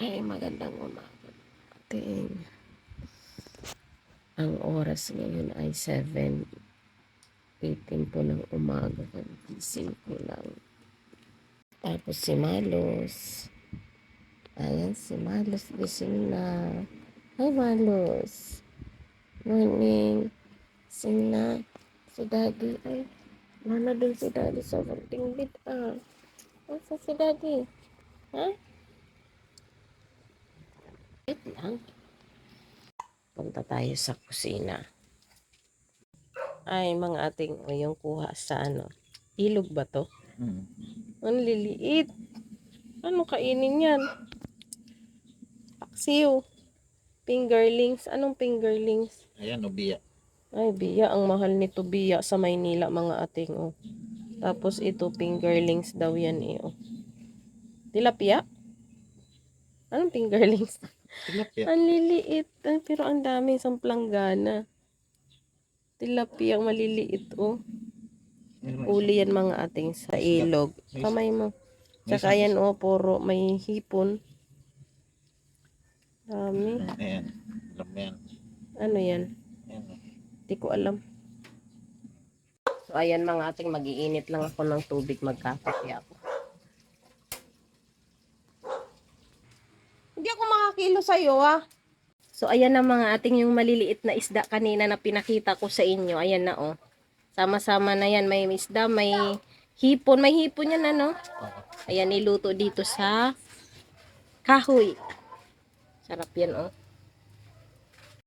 Ay, magandang umaga. Ating ang oras ngayon ay 7.18 po ng umaga. Kagising ko lang. Tapos si Malos. Ayan, si Malos gising na. Hi, Malos. Morning. Sing na. Si Daddy. Ay, mana dun si Daddy sa bunting bit. Ah. Asa si Daddy? Ha? Wait lang. Punta tayo sa kusina. Ay, mga ating o yung kuha sa ano. Ilog ba to? Hmm. Ang liliit. Ano kainin yan? Paksiw. Fingerlings. Anong fingerlings? Ayan, Obia. Ay, biya. Ang mahal nito biya sa Maynila, mga ating, oh. Tapos ito, fingerlings daw yan, eh, oh. Tilapia? Anong fingerlings? Tilapia. Ang liliit. Ay, pero ang dami sa planggana. Tilapia, ang maliliit, oh. Uli yan mga ating sa ilog. Kamay mo. Tsaka yan, oh, puro may hipon. Dami. Ayan. Alam yan. Ano yan? Ayan. oh. Hindi ko alam. So, ayan mga ating magiinit lang ako ng tubig magkakape ako. Hindi ako makakilo sa'yo, ah. So, ayan na mga ating yung maliliit na isda kanina na pinakita ko sa inyo. Ayan na, oh. Sama-sama na yan. May isda, may hipon. May hipon yan, ano? Ayan, niluto dito sa kahoy. Sarap yan, oh.